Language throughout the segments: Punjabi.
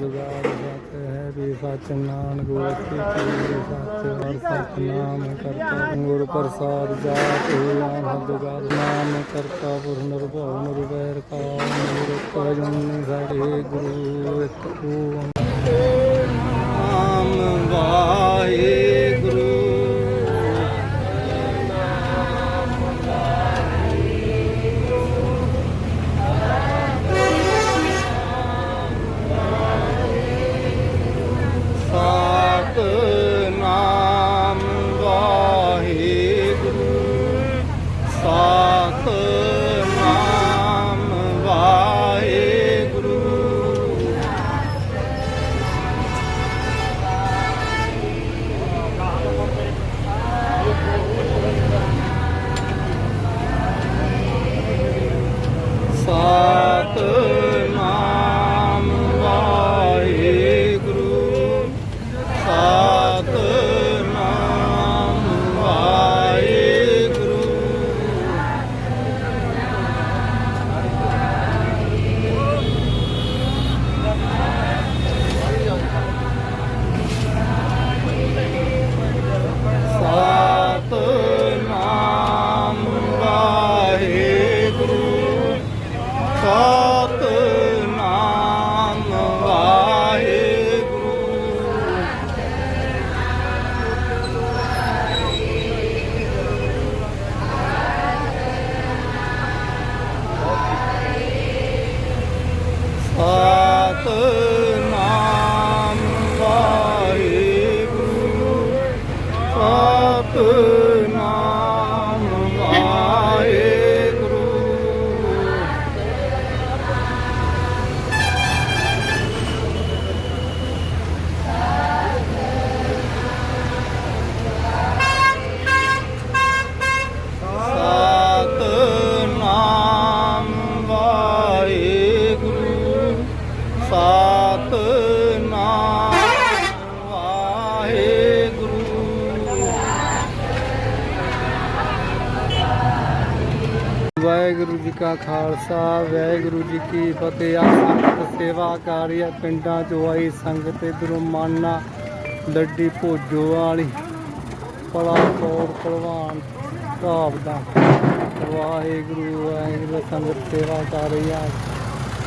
ਜੁਗਾਦ ਸਤ ਹੈ ਵੀ ਸਚ ਨਾਨਕ ਵਸੀ ਕੀ ਸਚ ਹਰ ਸਤ ਨਾਮ ਕਰਤਾ ਗੁਰ ਪ੍ਰਸਾਦ ਜਾਤ ਹੋਇਆ ਹਰ ਨਾਮ ਕਰਤਾ ਪੁਰ ਨਿਰਭਉ ਨਿਰਵੈਰ ਕਾ ਨਿਰਤ ਜਨ ਸਾਡੇ ਗੁਰੂ ਇੱਕ ਓਮ। ਸਤਨਾਮ ਵਾਹਿਗੁਰੂ ਸਤਨਾਮ ਸਤਨਾਮ ਵਾਹਿਗੁਰੂ ਵਾਹਿਗੁਰੂ ਜੀ ਕਾ ਖਾਲਸਾ, ਵਾਹਿਗੁਰੂ ਜੀ ਕੀ ਫਤਿਹ। ਆ ਸੰਗਤ ਸੇਵਾ ਕਾਰਿਆ ਪਿੰਡਾਂ ਚੋਂ ਆਈ ਸੰਗਤ ਇਧਰੋਂ ਮਾਨਾ ਲੱਡੀ ਭੋਜੋ ਵਾਲੀ। ਪਲਾ ਕੋਰ ਪਹਿਲਵਾਨ ਢਾਬ ਵਾਹਿਗੁਰੂ ਵਾਹਿਗੁਰੂ, ਸੰਗਤ ਸੇਵਾ ਕਰ ਰਹੀ ਆ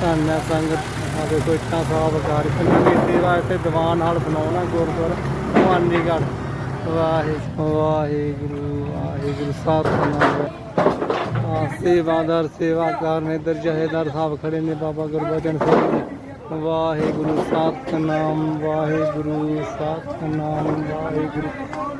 ਧੰਨ ਹੈ ਸੰਗਤ ਆ ਦੇਖੋ ਇੱਟਾਂ ਸਾਹਿਬ ਕਰ ਪਿੰਡਾਂ ਸੇਵਾ ਇੱਥੇ ਦੀਵਾਨ ਹਾਲ ਬਣਾਉਣਾ ਗੁਰਦੁਆਰਾ ਭਵਾਨੀਗੜ੍ਹ। ਵਾਹਿਗੁਰੂ ਵਾਹਿਗੁਰੂ ਵਾਹਿਗੁਰੂ, ਸਤਿਨਾਮ। ਆ ਸੇਵਾਦਾਰ, ਸੇਵਾਕਾਰ ਨੇ ਇਧਰ ਜਹੇਦਾਰ ਸਾਹਿਬ ਖੜੇ ਨੇ, ਬਾਬਾ ਗੁਰਬਚਨ ਸਿੰਘ ਜੀ। ਵਾਹਿਗੁਰੂ, ਸਤਨਾਮ ਵਾਹਿਗੁਰੂ ਸਤਨਾਮ, ਵਾਹਿਗੁਰੂ।